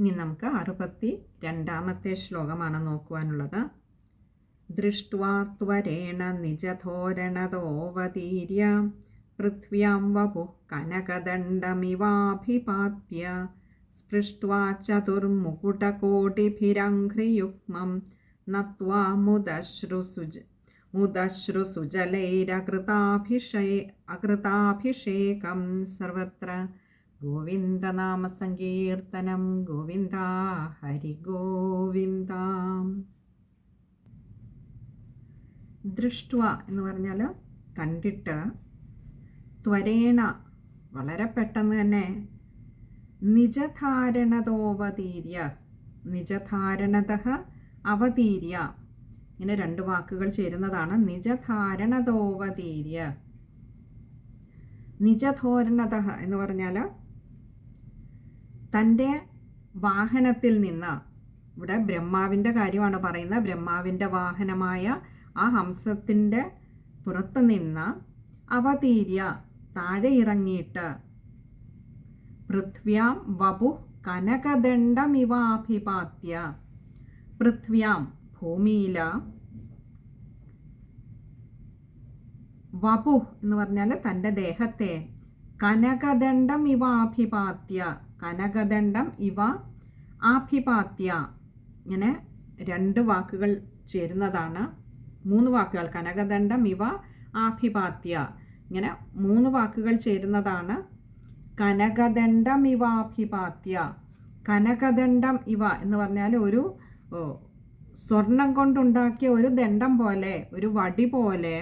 ഇനി നമുക്ക് അറുപത്തി രണ്ടാമത്തെ ശ്ലോകമാണ് നോക്കുവാനുള്ളത്. ദൃഷ്ട്വാത്വരേണ നിജധോരണതോവതീര്യ പൃഥ്വ്യാം വപു കനകദണ്ഡമിവാഭിപാത്യ സ്പൃഷ്ട്വാ ചതുർമുകുടകോടിഭിരംഘ്രിയുഗ്മം നത്വാ മുദശ്രുസുജ മുദശ്രുസുജലൈരകൃതാഭിഷേ അകൃതാഭിഷേകം സർവത്ര ഗോവിന്ദനാമസങ്കീർത്തനം ഗോവിന്ദ ഹരി ഗോവിന്ദ. ദൃഷ്ട്വ എന്ന് പറഞ്ഞാൽ കണ്ടിട്ട് ത്വരേണ വളരെ പെട്ടെന്ന് തന്നെ നിജധാരണതോവതീര്യ നിജധാരണത അവതീര്യ. ഇങ്ങനെ രണ്ട് വാക്കുകൾ ചേരുന്നതാണ് നിജധാരണതോവതീര്യ നിജധോരണത എന്ന് പറഞ്ഞാൽ തന്റെ വാഹനത്തിൽ നിന്ന് ഇവിടെ ബ്രഹ്മാവിന്റെ കാര്യമാണ് പറയുന്നത് ബ്രഹ്മാവിന്റെ വാഹനമായ ആ ഹംസത്തിന്റെ പുറത്ത് നിന്ന് അവതീര്യ താഴെ ഇറങ്ങിയിട്ട് പൃഥ്വ്യാം വപു കനകദണ്ഡമിവാഭിപാത്യ. പൃഥ്വ്യാം ഭൂമിയില വപു എന്ന് പറഞ്ഞാൽ തന്റെ ദേഹത്തെ കനകദണ്ഡം ആഭിപാത്യ കനകദണ്ഡം ഇവ ആഭിപാത്യ. ഇങ്ങനെ രണ്ട് വാക്കുകൾ ചേരുന്നതാണ്. മൂന്ന് വാക്കുകൾ കനകദണ്ഡം ഇവ ആഭിപാത്യ. ഇങ്ങനെ മൂന്ന് വാക്കുകൾ ചേരുന്നതാണ്. കനകദണ്ഡം ഇവ ആഭിപാത്യ. കനകദണ്ഡം ഇവ എന്ന് പറഞ്ഞാൽ ഒരു സ്വർണം കൊണ്ടുണ്ടാക്കിയ ഒരു ദണ്ഡം പോലെ ഒരു വടി പോലെ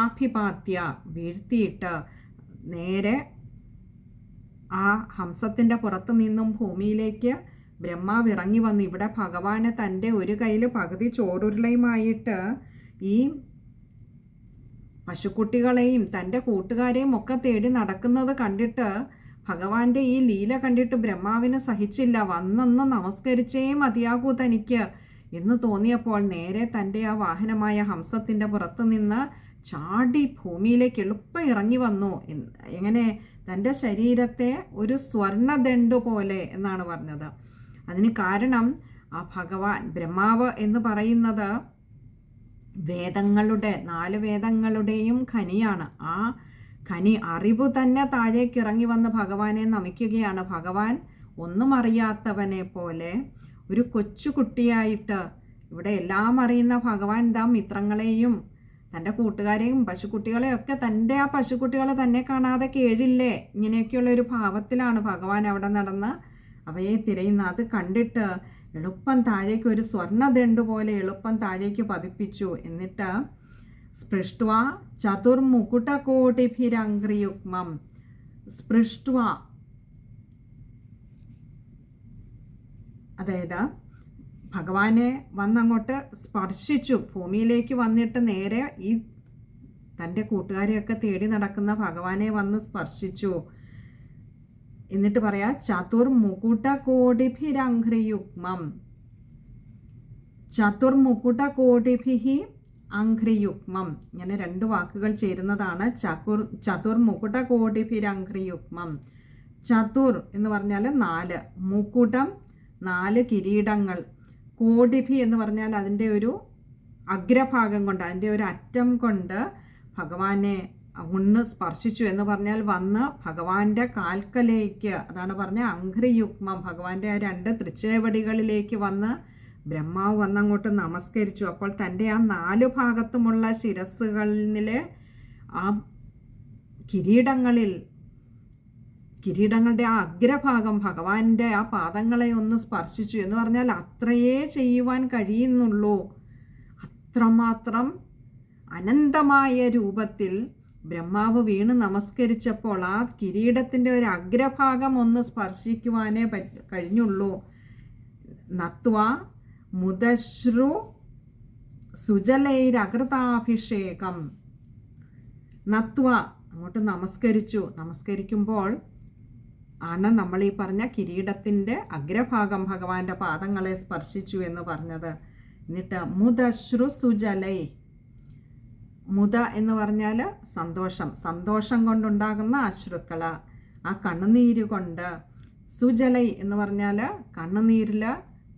ആഭിപാത്യ വീഴ്ത്തിയിട്ട് നേരെ ആ ഹംസത്തിന്റെ പുറത്ത് നിന്നും ഭൂമിയിലേക്ക് ബ്രഹ്മാവ് ഇറങ്ങി വന്നു. ഇവിടെ ഭഗവാന് തന്റെ ഒരു കയ്യിൽ പകുതി ചോറുരുളയുമായിട്ട് ഈ പശുക്കുട്ടികളെയും തന്റെ കൂട്ടുകാരെയും ഒക്കെ തേടി നടക്കുന്നത് കണ്ടിട്ട് ഭഗവാന്റെ ഈ ലീല കണ്ടിട്ട് ബ്രഹ്മാവിനെ സഹിച്ചില്ല. വന്നൊന്ന് നമസ്കരിച്ചേ മതിയാകൂ തനിക്ക് എന്ന് തോന്നിയപ്പോൾ നേരെ തന്റെ ആ വാഹനമായ ഹംസത്തിന്റെ പുറത്ത് നിന്ന് ചാടി ഭൂമിയിലേക്ക് എളുപ്പം ഇറങ്ങി വന്നു. എങ്ങനെ? തന്റെ ശരീരത്തെ ഒരു സ്വർണദണ്ഡു പോലെ എന്നാണ് പറഞ്ഞത്. അതിന് കാരണം ആ ഭഗവാൻ ബ്രഹ്മാവ് എന്ന് പറയുന്നത് വേദങ്ങളുടെ നാല് വേദങ്ങളുടെയും ഖനിയാണ്. ആ ഖനി അറിവ് തന്നെ താഴേക്ക് ഇറങ്ങി വന്ന് ഭഗവാനെ നമിക്കുകയാണ്. ഭഗവാൻ ഒന്നും അറിയാത്തവനെ പോലെ ഒരു കൊച്ചുകുട്ടിയായിട്ട് ഇവിടെ എല്ലാം അറിയുന്ന ഭഗവാൻ ദാ മിത്രങ്ങളെയും തന്റെ കൂട്ടുകാരെയും പശുക്കുട്ടികളെയും ഒക്കെ തന്റെ ആ പശുക്കുട്ടികളെ തന്നെ കാണാതെ കേഴില്ലേ? ഇങ്ങനെയൊക്കെയുള്ള ഒരു ഭാവത്തിലാണ് ഭഗവാൻ അവിടെ നടന്ന് അവയെ തിരയുന്ന അത് കണ്ടിട്ട് എളുപ്പം താഴേക്ക് ഒരു സ്വർണദണ്ഡ് പോലെ എളുപ്പം താഴേക്ക് പതിപ്പിച്ചു. എന്നിട്ട് സ്പൃഷ്ട്വ ചതുർമുകുടകോടിഭിരംഗ്രിയുഗ്മം സ്പൃഷ്ട അതായത് ഭഗവാനെ വന്നങ്ങോട്ട് സ്പർശിച്ചു. ഭൂമിയിലേക്ക് വന്നിട്ട് നേരെ ഈ തന്റെ കൂട്ടുകാരെയൊക്കെ തേടി നടക്കുന്ന ഭഗവാനെ വന്ന് സ്പർശിച്ചു. എന്നിട്ട് പറയാ ചതുർമുകുട കോടിഭിരംഘ്രിയുഗ്മം ചതുർമുകുട കോടിഭിഹി അഘ്രിയുഗ്മം. ഇങ്ങനെ രണ്ട് വാക്കുകൾ ചേരുന്നതാണ് ചകുർ ചതുർമുകുട കോടിഭിരംഘ്രിയുഗ്മം ചതുർ എന്ന് പറഞ്ഞാൽ നാല്. മുകുടം നാല് കിരീടങ്ങൾ. കോടിഭി എന്ന് പറഞ്ഞാൽ അതിന്റെ ഒരു അഗ്രഭാഗം കൊണ്ട് അതിന്റെ ഒരു അറ്റം കൊണ്ട് ഭഗവാനെ ഒന്ന് സ്പർശിച്ചു എന്ന് പറഞ്ഞാൽ വന്ന് ഭഗവാന്റെ കാൽക്കലേക്ക് അതാണ് പറഞ്ഞ അങ്ക്രിയുഗ്മം ഭഗവാന്റെ ആ രണ്ട് തൃച്ചേവടികളിലേക്ക് വന്ന് ബ്രഹ്മാവ് വന്നങ്ങോട്ട് നമസ്കരിച്ചു. അപ്പോൾ തന്റെ ആ നാലു ഭാഗത്തുമുള്ള ശിരസ്സുകളിൽ ആ കിരീടങ്ങളിൽ കിരീടങ്ങളുടെ ആ അഗ്രഭാഗം ഭഗവാന്റെ ആ പാദങ്ങളെ ഒന്ന് സ്പർശിച്ചു എന്ന് പറഞ്ഞാൽ അത്രയേ ചെയ്യുവാൻ കഴിയുന്നുള്ളൂ. അത്രമാത്രം അനന്തമായ രൂപത്തിൽ ബ്രഹ്മാവ് വീണ് നമസ്കരിച്ചപ്പോൾ ആ കിരീടത്തിന്റെ ഒരു അഗ്രഭാഗം ഒന്ന് സ്പർശിക്കുവാനേ കഴിഞ്ഞുള്ളൂ. നത്വ മുദശ്രു സുജലൈരകൃതാഭിഷേകം നത്വ അങ്ങോട്ട് നമസ്കരിച്ചു. നമസ്കരിക്കുമ്പോൾ ആണ് നമ്മൾ ഈ പറഞ്ഞ കിരീടത്തിന്റെ അഗ്രഭാഗം ഭഗവാന്റെ പാദങ്ങളെ സ്പർശിച്ചു എന്ന് പറഞ്ഞത്. എന്നിട്ട് മുദശ്രു സുജലൈ. മുത എന്ന് പറഞ്ഞാൽ സന്തോഷം. സന്തോഷം കൊണ്ടുണ്ടാകുന്ന അശ്രുക്കൾ ആ കണ്ണുനീര് കൊണ്ട് സുജലൈ എന്ന് പറഞ്ഞാൽ കണ്ണുനീരിൽ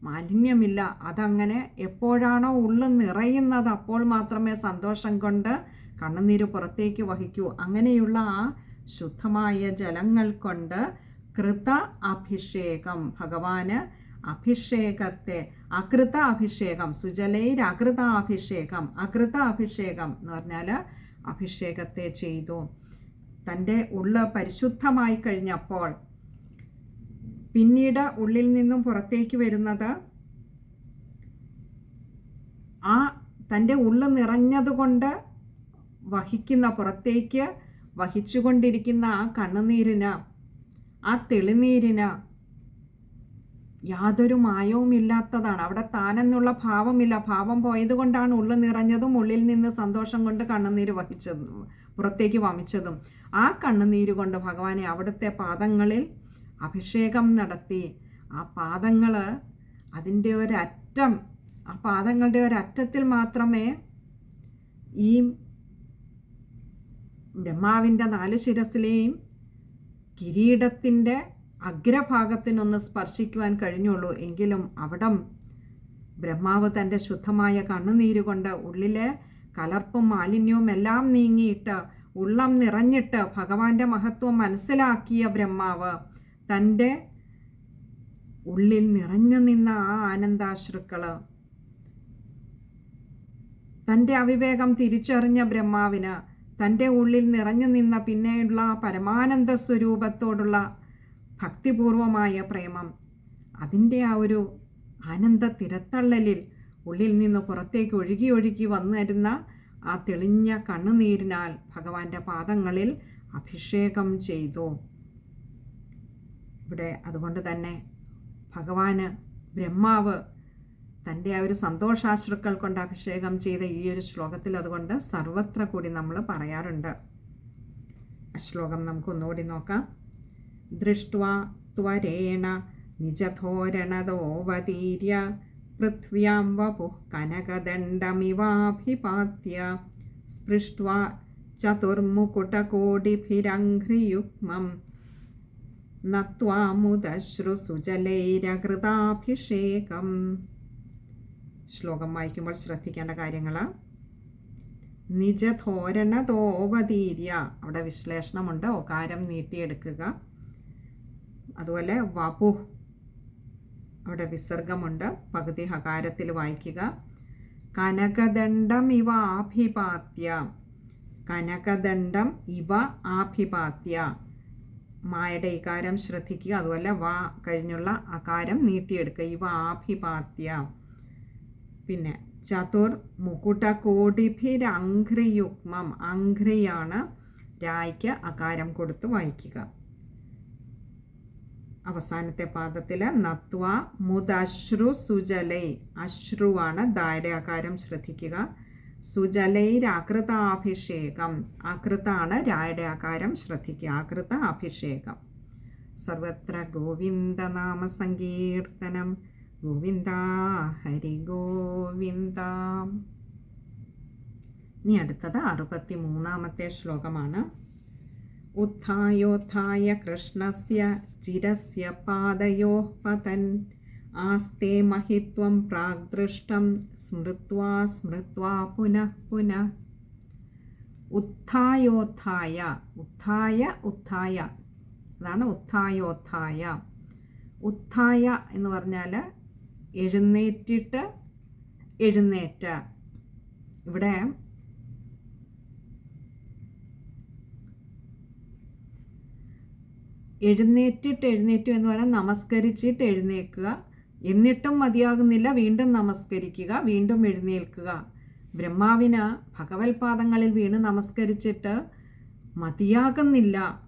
മാലിന്യമില്ല. അതങ്ങനെ എപ്പോഴാണോ ഉള്ളു നിറയുന്നത് അപ്പോൾ മാത്രമേ സന്തോഷം കൊണ്ട് കണ്ണുനീര് പുറത്തേക്ക് വഹിക്കൂ. അങ്ങനെയുള്ള ആ ശുദ്ധമായ ജലങ്ങൾ കൊണ്ട് കൃത അഭിഷേകം. ഭഗവാന് അഭിഷേകത്തെ അകൃത അഭിഷേകം സുജലയിൽ അകൃത അഭിഷേകം അകൃത അഭിഷേകം എന്ന് പറഞ്ഞാൽ അഭിഷേകത്തെ ചെയ്തു. തന്റെ ഉള്ള പരിശുദ്ധമായി കഴിഞ്ഞപ്പോൾ പിന്നീട് ഉള്ളിൽ നിന്നും പുറത്തേക്ക് വരുന്നത് ആ തന്റെ ഉള്ളു നിറഞ്ഞതുകൊണ്ട് വഹിക്കുന്ന പുറത്തേക്ക് വഹിച്ചുകൊണ്ടിരിക്കുന്ന ആ കണ്ണുനീരിന് ആ തെളിനീരിന് യാതൊരു മായവുമില്ലാത്തതാണ്. അവിടെ താനെന്നുള്ള ഭാവമില്ല. ഭാവം പോയതുകൊണ്ടാണ് ഉള്ളു നിറഞ്ഞതും ഉള്ളിൽ നിന്ന് സന്തോഷം കൊണ്ട് കണ്ണുനീര് വഹിച്ചതും പുറത്തേക്ക് വമിച്ചതും. ആ കണ്ണുനീര് കൊണ്ട് ഭഗവാനെ അവിടുത്തെ പാദങ്ങളിൽ അഭിഷേകം നടത്തി. ആ പാദങ്ങൾ അതിന്റെ ഒരറ്റം ആ പാദങ്ങളുടെ ഒരറ്റത്തിൽ മാത്രമേ ഈ ബ്രഹ്മാവിന്റെ നാല് ശിരസിലെയും കിരീടത്തിന്റെ അഗ്രഭാഗത്തിനൊന്ന് സ്പർശിക്കുവാൻ കഴിഞ്ഞുള്ളൂ. എങ്കിലും അവിടം ബ്രഹ്മാവ് തന്റെ ശുദ്ധമായ കണ്ണുനീര് കൊണ്ട് ഉള്ളിലെ കലർപ്പും മാലിന്യവും എല്ലാം നീങ്ങിയിട്ട് ഉള്ളം നിറഞ്ഞിട്ട് ഭഗവാന്റെ മഹത്വം മനസ്സിലാക്കിയ ബ്രഹ്മാവ് തന്റെ ഉള്ളിൽ നിറഞ്ഞു നിന്ന ആ ആനന്ദാശ്രുക്കൾ തന്റെ അവിവേകം തിരിച്ചറിഞ്ഞ ബ്രഹ്മാവിന് തന്റെ ഉള്ളിൽ നിറഞ്ഞു നിന്ന പിന്നെയുള്ള പരമാനന്ദ സ്വരൂപത്തോടുള്ള ഭക്തിപൂർവമായ പ്രേമം. അതിന്റെ ആ ഒരു ആനന്ദ തിരത്തള്ളലിൽ ഉള്ളിൽ നിന്ന് പുറത്തേക്ക് ഒഴുകി ഒഴുകി വന്നിരുന്ന ആ തെളിഞ്ഞ കണ്ണുനീരിനാൽ ഭഗവാന്റെ പാദങ്ങളിൽ അഭിഷേകം ചെയ്തു. ഇവിടെ അതുകൊണ്ട് തന്നെ ഭഗവാന് ബ്രഹ്മാവ് തന്റെ ആ ഒരു സന്തോഷാശ്രുക്കൾ കൊണ്ട് അഭിഷേകം ചെയ്ത ഈ ഒരു ശ്ലോകത്തിൽ അതുകൊണ്ട് സർവത്ര കൂടി നമ്മൾ പറയാറുണ്ട്. ആ ശ്ലോകം നമുക്ക് ഒന്നുകൂടി നോക്കാം. ദൃഷ്ട്വാ ത്വരേണ നിജധോരണതോവതീര്യ പൃഥ്വ്യാം വപുഃ കനകദണ്ഡമിവാഭിപാത്യ സ്പൃഷ്ട്വാ ചതുർമുകുടകോടിഭിരഘ്രിയുഗ്മം നത്വാമുദശ്രുസുജലൈരകൃതാഭിഷേകം. ശ്ലോകം വായിക്കുമ്പോൾ ശ്രദ്ധിക്കേണ്ട കാര്യങ്ങൾ നിജധോരണ നിജധോരണതോവതീര്യ അവിടെ വിശ്ലേഷണമുണ്ട്. ഒകാരം നീട്ടിയെടുക്കുക. അതുപോലെ വപു. അവിടെ വിസർഗമുണ്ട്. പകുതി ഹകാരത്തിൽ വായിക്കുക. കനകദണ്ഡം ഇവ ആഭിപാത്യ. കനകദണ്ഡം ഇവ ആഭിപാത്യ. മായുടെ ഇകാരം ശ്രദ്ധിക്കുക. അതുപോലെ വ കഴിഞ്ഞുള്ള അകാരം നീട്ടിയെടുക്കുക. ഇവ ആഭിപാത്യ. പിന്നെ ചതുർ മുകുടകോടിഭിരഘ്രിയുഗ്മം അഘ്രിയാണ് രായ്ക്ക് അകാരം കൊടുത്ത് വായിക്കുക. അവസാനത്തെ പാദത്തിൽ നത്വ മുദശ്രു സുജലൈ അശ്രുവാണ് ദായുടെ ആകാരം ശ്രദ്ധിക്കുക. സുജലൈരാകൃതാഭിഷേകം ആകൃതാണ് രായുടെ ആകാരം ശ്രദ്ധിക്കുക ആകൃത അഭിഷേകം സർവത്ര ഗോവിന്ദനാമ സങ്കീർത്തനം ഗോവിന്ദ ഹരി ഗോവിന്ദ. ഇനി അടുത്തത് അറുപത്തി മൂന്നാമത്തെ ശ്ലോകമാണ്. ഉത്ഥായോത്ഥായ കൃഷ്ണസ്യ ചിരസ്യ പാദയോ പതൻ ആസ്തേ മഹിത്വം പ്രാഗ്ദൃഷ്ടം സ്മൃത്വാ സ്മൃത്വാ പുനഃ പുനഃ. ഉത്ഥായോത്ഥായ ഉത്ഥായ ഉത്ഥായ. അതാണ് ഉത്ഥായോത്ഥായ. ഉത്ഥായ എന്ന് പറഞ്ഞാൽ എഴുന്നേറ്റിട്ട് എഴുന്നേറ്റ. ഇവിടെ എഴുന്നേറ്റിട്ട് എഴുന്നേറ്റു എന്ന് പറഞ്ഞാൽ നമസ്കരിച്ചിട്ട് എഴുന്നേൽക്കുക എന്നിട്ടും മതിയാകുന്നില്ല വീണ്ടും നമസ്കരിക്കുക വീണ്ടും എഴുന്നേൽക്കുക. ബ്രഹ്മാവിന് ഭഗവത്പാദങ്ങളിൽ വീണ് നമസ്കരിച്ചിട്ട് മതിയാകുന്നില്ല.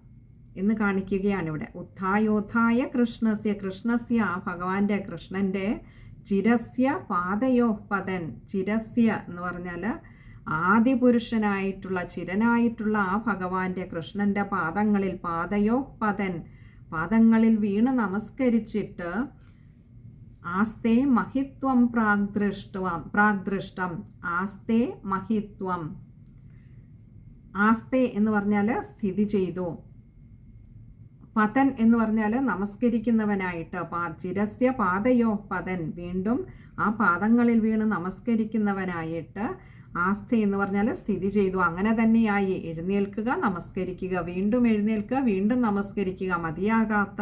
എന്ന് കാണിക്കുകയാണ് ഇവിടെ. ഉത്ഥായോത്ഥായ കൃഷ്ണസ്യ കൃഷ്ണസ്യ ഭഗവാന്റെ കൃഷ്ണന്റെ ചിരസ്യ പാതയോ പദൻ ചിരസ്യ എന്ന് പറഞ്ഞാൽ ആദിപുരുഷനായിട്ടുള്ള ചിരനായിട്ടുള്ള ആ ഭഗവാന്റെ കൃഷ്ണന്റെ പാദങ്ങളിൽ പാതയോ പദൻ പാദങ്ങളിൽ വീണ് നമസ്കരിച്ചിട്ട് ആസ്തേ മഹിത്വം പ്രാഗ്ദൃഷ്ടം പ്രാഗ്ദൃഷ്ടം. ആസ്തേ മഹിത്വം. ആസ്തേ എന്ന് പറഞ്ഞാൽ സ്ഥിതി ചെയ്തു. പതൻ എന്ന് പറഞ്ഞാൽ നമസ്കരിക്കുന്നവനായിട്ട്. ചിരസ്യ പാതയോ പതൻ വീണ്ടും ആ പാദങ്ങളിൽ വീണ് നമസ്കരിക്കുന്നവനായിട്ട് ആസ്ഥ എന്ന് പറഞ്ഞാൽ സ്ഥിതി ചെയ്തു. അങ്ങനെ തന്നെയായി എഴുന്നേൽക്കുക നമസ്കരിക്കുക വീണ്ടും എഴുന്നേൽക്കുക വീണ്ടും നമസ്കരിക്കുക മതിയാകാത്ത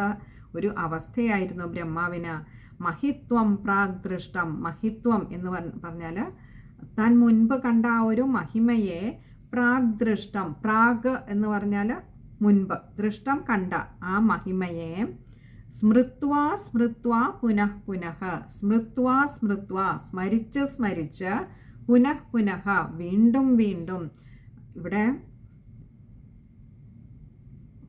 ഒരു അവസ്ഥയായിരുന്നു ബ്രഹ്മാവിന്. മഹിത്വം പ്രാഗ് ദൃഷ്ടം മഹിത്വം എന്ന് പറഞ്ഞാൽ താൻ മുൻപ് കണ്ട ആ ഒരു മഹിമയെ പ്രാഗ് ദൃഷ്ടം പ്രാഗ് എന്ന് പറഞ്ഞാൽ മുൻപ്. ദൃഷ്ടം കണ്ട ആ മഹിമയെ സ്മൃത്വാ സ്മൃത്വാ പുനഃ പുനഃ. സ്മൃത്വാ സ്മൃത്വാ. സ്മരിച്ച് സ്മരിച്ച് പുനഃ പുനഃ. വീണ്ടും വീണ്ടും. ഇവിടെ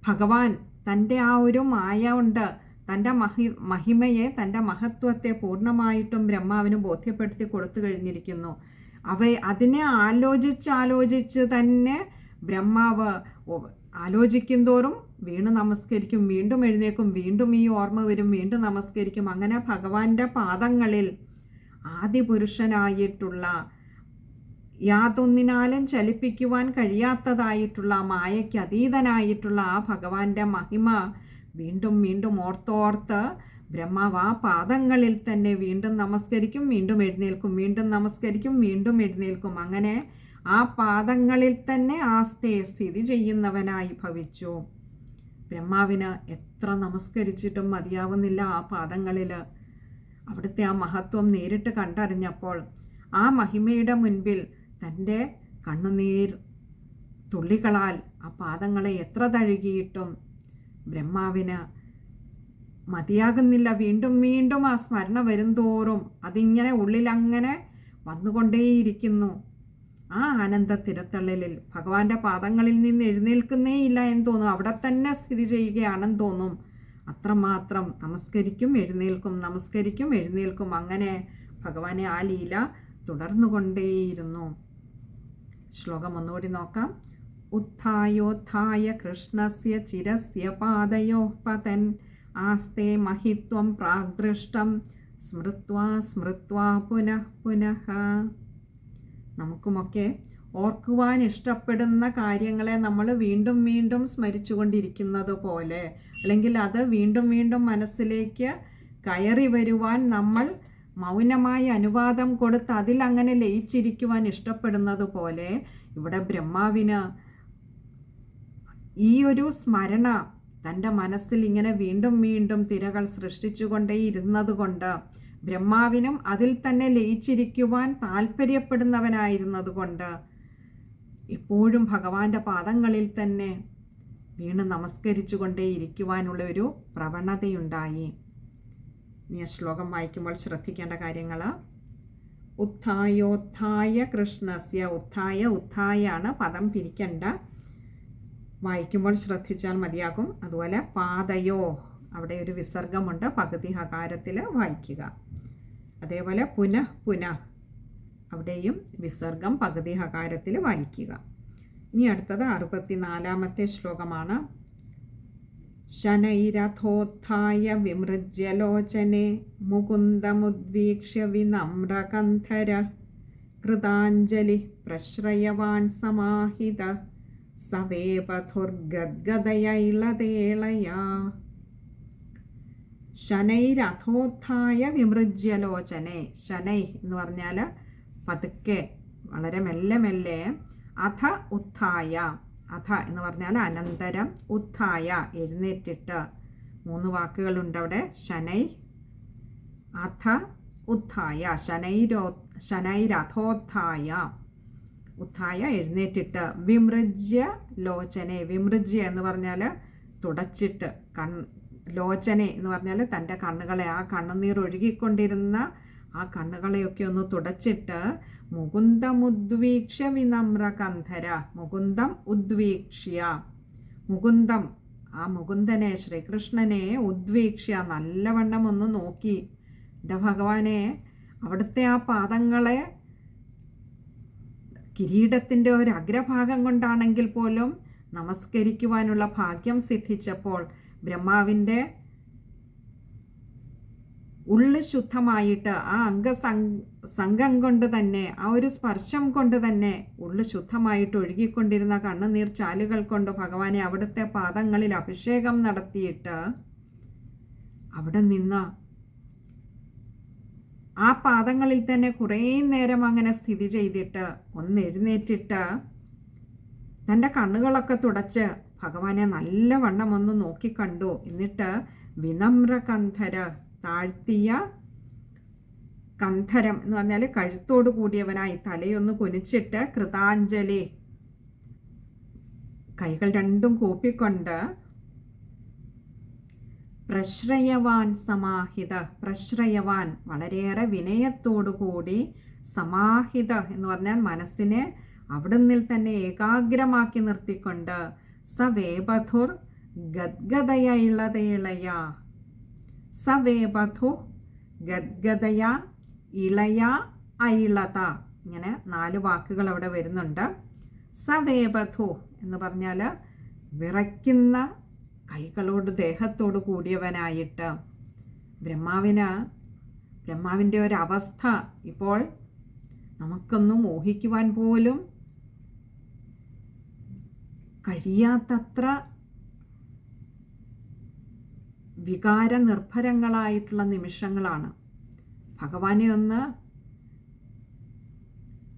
ഭഗവാൻ തന്റെ ആ ഒരു മായ ഉണ്ട് തന്റെ മഹി മഹിമയെ തന്റെ മഹത്വത്തെ പൂർണമായിട്ടും ബ്രഹ്മാവിന് ബോധ്യപ്പെടുത്തി കൊടുത്തു കഴിഞ്ഞിരിക്കുന്നു. അവ അതിനെ ആലോചിച്ച് ആലോചിച്ച് തന്നെ ബ്രഹ്മാവ് ആലോചിക്കും തോറും വീണ് നമസ്കരിക്കും വീണ്ടും എഴുന്നേക്കും വീണ്ടും ഈ ഓർമ്മ വരും വീണ്ടും നമസ്കരിക്കും. അങ്ങനെ ഭഗവാന്റെ പാദങ്ങളിൽ ആദിപുരുഷനായിട്ടുള്ള യാതൊന്നിനാലും ചലിപ്പിക്കുവാൻ കഴിയാത്തതായിട്ടുള്ള മായയ്ക്ക് അതീതനായിട്ടുള്ള ആ ഭഗവാന്റെ മഹിമ വീണ്ടും വീണ്ടും ഓർത്തോർത്ത് ബ്രഹ്മാവ് ആ പാദങ്ങളിൽ തന്നെ വീണ്ടും നമസ്കരിക്കും വീണ്ടും എഴുന്നേൽക്കും വീണ്ടും നമസ്കരിക്കും വീണ്ടും എഴുന്നേൽക്കും. അങ്ങനെ ആ പാദങ്ങളിൽ തന്നെ ആസ്ഥയെ സ്ഥിതി ചെയ്യുന്നവനായി ഭവിച്ചു. ബ്രഹ്മാവിന് എത്ര നമസ്കരിച്ചിട്ടും മതിയാവുന്നില്ല ആ പാദങ്ങളിൽ അവിടുത്തെ ആ മഹത്വം നേരിട്ട് കണ്ടറിഞ്ഞപ്പോൾ ആ മഹിമയുടെ മുൻപിൽ തന്റെ കണ്ണുനീർ തുള്ളികളാൽ ആ പാദങ്ങളെ എത്ര തഴുകിയിട്ടും ബ്രഹ്മാവിന് മതിയാകുന്നില്ല. വീണ്ടും വീണ്ടും ആ സ്മരണ വരും തോറും അതിങ്ങനെ ഉള്ളിലങ്ങനെ വന്നുകൊണ്ടേയിരിക്കുന്നു. ആ ആനന്ദ തിരത്തള്ളിലിൽ ഭഗവാന്റെ പാദങ്ങളിൽ നിന്ന് എഴുന്നേൽക്കുന്നേ ഇല്ല എന്ന് തോന്നും. അവിടെ തന്നെ സ്ഥിതി ചെയ്യുകയാണെന്ന് തോന്നും. അത്രമാത്രം നമസ്കരിക്കും എഴുന്നേൽക്കും നമസ്കരിക്കും എഴുന്നേൽക്കും. അങ്ങനെ ഭഗവാനെ ആ ലീല തുടർന്നുകൊണ്ടേയിരുന്നു. ശ്ലോകം ഒന്നുകൂടി നോക്കാം. ഉത്ഥായോത്ഥായ കൃഷ്ണസ്യ ചിരസ്യ പാദയോ പതൻ ആസ്തേ മഹിത്വം പ്രാഗ്ദൃഷ്ടം സ്മൃത്വാ സ്മൃത്വാ പുനഃ പുനഃ. നമുക്കുമൊക്കെ ഓർക്കുവാൻ ഇഷ്ടപ്പെടുന്ന കാര്യങ്ങളെ നമ്മൾ വീണ്ടും വീണ്ടും സ്മരിച്ചുകൊണ്ടിരിക്കുന്നത് പോലെ അല്ലെങ്കിൽ അത് വീണ്ടും വീണ്ടും മനസ്സിലേക്ക് കയറി വരുവാൻ നമ്മൾ മൗനമായി അനുവാദം കൊടുത്ത് അതിലങ്ങനെ ലയിച്ചിരിക്കുവാൻ ഇഷ്ടപ്പെടുന്നത് പോലെ ഇവിടെ ബ്രഹ്മാവിന് ഈ ഒരു സ്മരണ തന്റെ മനസ്സിൽ ഇങ്ങനെ വീണ്ടും വീണ്ടും തിരകൾ സൃഷ്ടിച്ചുകൊണ്ടേ ഇരുന്നത് കൊണ്ട് ബ്രഹ്മാവിനും അതിൽ തന്നെ ലയിച്ചിരിക്കുവാൻ താല്പര്യപ്പെടുന്നവനായിരുന്നതുകൊണ്ട് എപ്പോഴും ഭഗവാന്റെ പാദങ്ങളിൽ തന്നെ വീണ് നമസ്കരിച്ചു കൊണ്ടേയിരിക്കുവാനുള്ള ഒരു പ്രവണതയുണ്ടായി. ഇനി ആ ശ്ലോകം വായിക്കുമ്പോൾ ശ്രദ്ധിക്കേണ്ട കാര്യങ്ങൾ. ഉത്ഥായോത്ഥായ കൃഷ്ണസ്യ ഉത്ഥായ ഉത്ഥായാണ് പദം പിരിക്കേണ്ട. വായിക്കുമ്പോൾ ശ്രദ്ധിച്ചാൽ മതിയാകും. അതുപോലെ പാതയോ അവിടെ ഒരു വിസർഗമുണ്ട് പകുതി ഹകാരത്തിൽ വായിക്കുക. അതേപോലെ പുനഃ പുനഃ അവിടെയും വിസർഗം പകുതി ഹകാരത്തിൽ വായിക്കുക. ഇനി അടുത്തത് അറുപത്തിനാലാമത്തെ ശ്ലോകമാണ്. ശനൈരഥോത്ഥായ വിമൃജ്യലോചനെ മുകുന്ദമുദ്വീക്ഷ്യ വിനമ്രകന്ധര കൃതാഞ്ജലി പ്രശ്രയവാൻ സമാഹിത. സവേപഥുർഗദ്ഗതയൈളതേളയാ ശനൈരഥോത്ഥായ വിമൃജ്യലോചനെ. ശനൈ എന്ന് പറഞ്ഞാൽ പതുക്കെ വളരെ മെല്ലെ മെല്ലെ അഥ ഉത്ഥായ. അഥ എന്ന് പറഞ്ഞാൽ അനന്തരം ഉത്ഥായ എഴുന്നേറ്റിട്ട്. മൂന്ന് വാക്കുകളുണ്ട് അവിടെ. ശനൈ അഥ ഉത്ഥായ. ശനൈരോ ശനൈരഥോത്ഥായ ഉത്ഥായ എഴുന്നേറ്റിട്ട് വിമൃജ്യ ലോചനെ. വിമൃജ്യ എന്ന് പറഞ്ഞാൽ തുടച്ചിട്ട്. കൺ ലോചനെ എന്ന് പറഞ്ഞാൽ തന്റെ കണ്ണുകളെ. ആ കണ്ണുനീർ ഒഴുകിക്കൊണ്ടിരുന്ന ആ കണ്ണുകളെയൊക്കെ ഒന്ന് തുടച്ചിട്ട് മുകുന്ദമുദ്വീക്ഷ്യ വിനമ്രകന്ധര മുകുന്ദം ഉദ്വീക്ഷ്യ. മുകുന്ദം ആ മുകുന്ദനെ ശ്രീകൃഷ്ണനെ ഉദ്വീക്ഷ്യ. നല്ലവണ്ണം ഒന്ന് നോക്കി. എന്റെ ഭഗവാനെ അവിടുത്തെ ആ പാദങ്ങളെ കിരീടത്തിന്റെ ഒരു അഗ്രഭാഗം കൊണ്ടാണെങ്കിൽ പോലും നമസ്കരിക്കുവാനുള്ള ഭാഗ്യം സിദ്ധിച്ചപ്പോൾ ബ്രഹ്മാവിന്റെ ഉള്ളു ശുദ്ധമായിട്ട് ആ അംഗസം സംഘം കൊണ്ട് തന്നെ ആ ഒരു സ്പർശം കൊണ്ട് തന്നെ ഉള്ളു ശുദ്ധമായിട്ട് ഒഴുകിക്കൊണ്ടിരുന്ന കണ്ണുനീർ ചാലുകൾ കൊണ്ട് ഭഗവാനെ അവിടുത്തെ പാദങ്ങളിൽ അഭിഷേകം നടത്തിയിട്ട് അവിടെ നിന്ന് ആ പാദങ്ങളിൽ തന്നെ കുറേ നേരം അങ്ങനെ സ്ഥിതി ചെയ്തിട്ട് ഒന്ന് എഴുന്നേറ്റിട്ട് തന്റെ കണ്ണുകളൊക്കെ തുടച്ച് ഭഗവാനെ നല്ലവണ്ണം ഒന്ന് നോക്കിക്കണ്ടു എന്നിട്ട് വിനമ്രകന്ധര താഴ്ത്തിയ കന്ധരം എന്ന് പറഞ്ഞാൽ കഴുത്തോട് കൂടിയവനായി തലയൊന്ന് കുനിച്ചിട്ട് കൃതാഞ്ജലി കൈകൾ രണ്ടും കൂപ്പിക്കൊണ്ട് പ്രശ്രയവാൻ സമാഹിത. പ്രശ്രയവാൻ വളരെയേറെ വിനയത്തോടുകൂടി സമാഹിത എന്ന് പറഞ്ഞാൽ മനസ്സിനെ അവിടുന്നിൽ തന്നെ ഏകാഗ്രമാക്കി നിർത്തിക്കൊണ്ട് സവേബധുർ ഗദ്ഗതയുള്ളതയിളയ സവേബധു ഗദ്ഗതയ ഇളയ അയിളത. ഇങ്ങനെ നാല് വാക്കുകൾ അവിടെ വരുന്നുണ്ട്. സവേബധു എന്ന് പറഞ്ഞാൽ വിറയ്ക്കുന്ന കൈകളോട് ദേഹത്തോട് കൂടിയവനായിട്ട് ബ്രഹ്മാവിന് ബ്രഹ്മാവിന്റെ ഒരവസ്ഥ ഇപ്പോൾ നമുക്കൊന്നും ഊഹിക്കുവാൻ പോലും കഴിയാത്തത്ര വികാര നിർഭരങ്ങളായിട്ടുള്ള നിമിഷങ്ങളാണ്. ഭഗവാനെ ഒന്ന്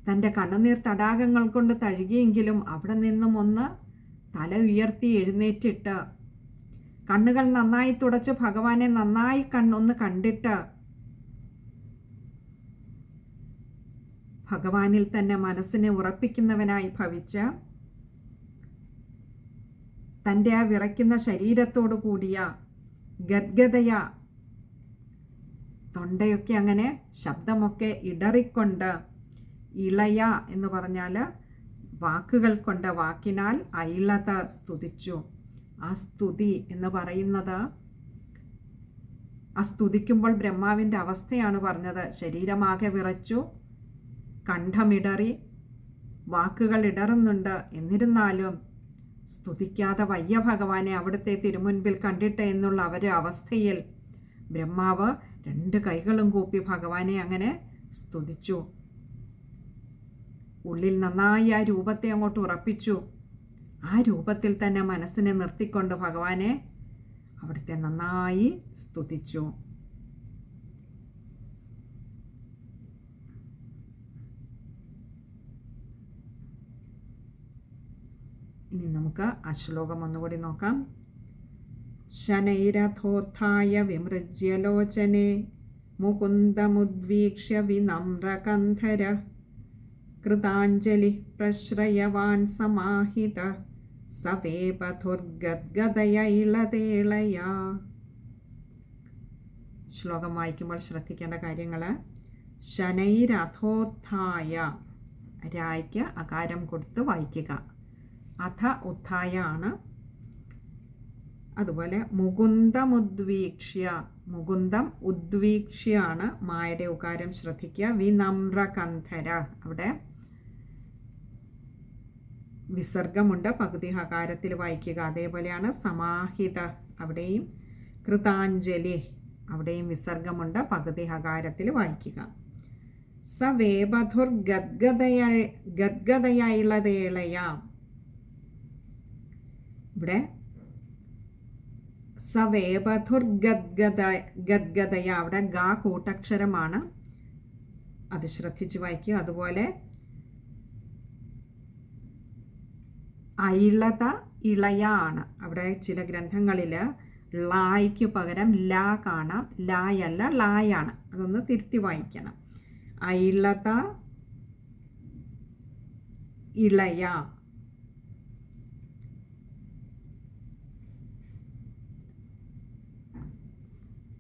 തന്റെ കണ്ണുനീർ തടാകങ്ങൾ കൊണ്ട് തഴുകിയെങ്കിലും അവിടെ നിന്നും ഒന്ന് തല ഉയർത്തി എഴുന്നേറ്റിട്ട് കണ്ണുകൾ നന്നായി തുടച്ച് ഭഗവാനെ നന്നായി കണ്ണൊന്ന് കണ്ടിട്ട് ഭഗവാനിൽ തന്നെ മനസ്സിനെ ഉറപ്പിക്കുന്നവനായി ഭവിച്ച് തന്റെ ആ വിറയ്ക്കുന്ന ശരീരത്തോടു കൂടിയ ഗദ്ഗതയ തൊണ്ടയൊക്കെ അങ്ങനെ ശബ്ദമൊക്കെ ഇടറിക്കൊണ്ട് ഇളയ എന്ന് പറഞ്ഞാൽ വാക്കുകൾ കൊണ്ട് വാക്കിനാൽ ഐളത സ്തുതിച്ചു. ആ സ്തുതി എന്ന് പറയുന്നത്. ആ സ്തുതിക്കുമ്പോൾ ബ്രഹ്മാവിന്റെ അവസ്ഥയാണ് പറഞ്ഞത്. ശരീരമാകെ വിറച്ചു കണ്ഠമിടറി വാക്കുകൾ ഇടറുന്നുണ്ട്. എന്നിരുന്നാലും സ്തുതിക്കാതെ വയ്യ ഭഗവാനെ അവിടുത്തെ തിരുമുൻപിൽ കണ്ടിട്ട് എന്നുള്ള അവരുടെ അവസ്ഥയിൽ ബ്രഹ്മാവ് രണ്ട് കൈകളും കൂപ്പി ഭഗവാനെ അങ്ങനെ സ്തുതിച്ചു. ഉള്ളിൽ നന്നായി ആ രൂപത്തെ അങ്ങോട്ട് ഉറപ്പിച്ചു. ആ രൂപത്തിൽ തന്നെ മനസ്സിനെ നിർത്തിക്കൊണ്ട് ഭഗവാനെ അവിടുത്തെ നന്നായി സ്തുതിച്ചു. ഇനി നമുക്ക് ആ ശ്ലോകം ഒന്നുകൂടി നോക്കാം. ശനൈരഥോത്ഥായ വിമൃജ്യലോചനെ മുകുന്ദമുദ്വീക്ഷ്യ വിനമ്രകന്ധര കൃതാഞ്ജലി പ്രശ്രയവാൻ സമാഹിത. സവേപഥുർഗദ്ഗതയൈളതേളയാ ശ്ലോകം വായിക്കുമ്പോൾ ശ്രദ്ധിക്കേണ്ട കാര്യങ്ങൾ. ശനൈരഥോത്ഥായ. രായ്ക്ക് അകാരം കൊടുത്ത് വായിക്കുക. അഥ ഉത്ഥായ ആണ് അതുപോലെ മുകുന്ദമുദ്വീക്ഷ്യ. മുകുന്ദം ഉദ്വീക്ഷ്യാണ്. മായയുടെ ഉകാരം ശ്രദ്ധിക്കുക. വിനമ്രകന്ധര. അവിടെ വിസർഗമുണ്ട്. പകുതി ഹകാരത്തിൽ വായിക്കുക. അതേപോലെയാണ് സമാഹിത അവിടെയും കൃതാഞ്ജലി അവിടെയും വിസർഗമുണ്ട്. പകുതി ഹകാരത്തിൽ വായിക്കുക. സവേപധുർ ഗദ്ഗതയ ഗദ്ഗതയായുള്ളതേളയാം ഇവിടെ സവേപധുർഗദ്ഗത ഗദ്ഗതയ അവിടെ ഗ കൂട്ടക്ഷരമാണ്. അത് ശ്രദ്ധിച്ച് വായിക്കുക. അതുപോലെ ഐളത ഇളയ ആണ് അവിടെ ചില ഗ്രന്ഥങ്ങളിൽ ലായ്ക്ക് പകരം ലാ കാണാം. ലായല്ല ലായാണ് അതൊന്ന് തിരുത്തി വായിക്കണം. ഐളത ഇളയ.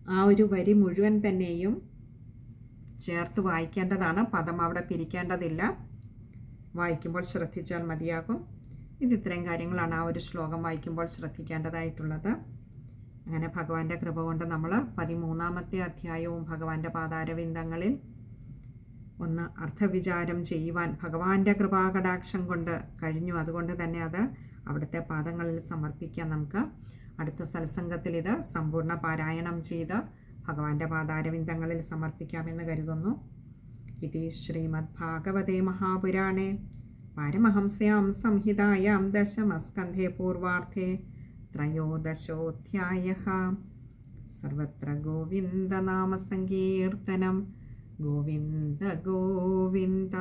ആ ഒരു വരി മുഴുവൻ തന്നെയും ചേർത്ത് വായിക്കേണ്ടതാണ്. പദം അവിടെ പിരിക്കേണ്ടതില്ല. വായിക്കുമ്പോൾ ശ്രദ്ധിച്ചാൽ മതിയാകും. ഇത് ഇത്രയും കാര്യങ്ങളാണ് ആ ഒരു ശ്ലോകം വായിക്കുമ്പോൾ ശ്രദ്ധിക്കേണ്ടതായിട്ടുള്ളത്. അങ്ങനെ ഭഗവാന്റെ കൃപ കൊണ്ട് നമ്മൾ പതിമൂന്നാമത്തെ അധ്യായവും ഭഗവാന്റെ പാതാരവിന്ദങ്ങളിൽ ഒന്ന് അർത്ഥവിചാരം ചെയ്യുവാൻ ഭഗവാന്റെ കൃപാകടാക്ഷം കൊണ്ട് കഴിഞ്ഞു. അതുകൊണ്ട് തന്നെ അത് അവിടുത്തെ പാദങ്ങളിൽ സമർപ്പിക്കാം നമുക്ക്. അടുത്ത സത്സംഗത്തിൽ ഇത് സമ്പൂർണ പാരായണം ചെയ്ത് ഭഗവാന്റെ പാതാരവിന്ദങ്ങളിൽ സമർപ്പിക്കാമെന്ന് കരുതുന്നു. ഇത് ശ്രീമദ് ഭാഗവതേ മഹാപുരാണേ. പാരമഹംസ്യാം സംഹിതായാം ദശമസ്കന്ധേ പൂർവാർത്ഥേ ത്രയോദശോധ്യായ. സർവത്ര ഗോവിന്ദനാമസങ്കീർത്തനം ഗോവിന്ദ ഗോവിന്ദ.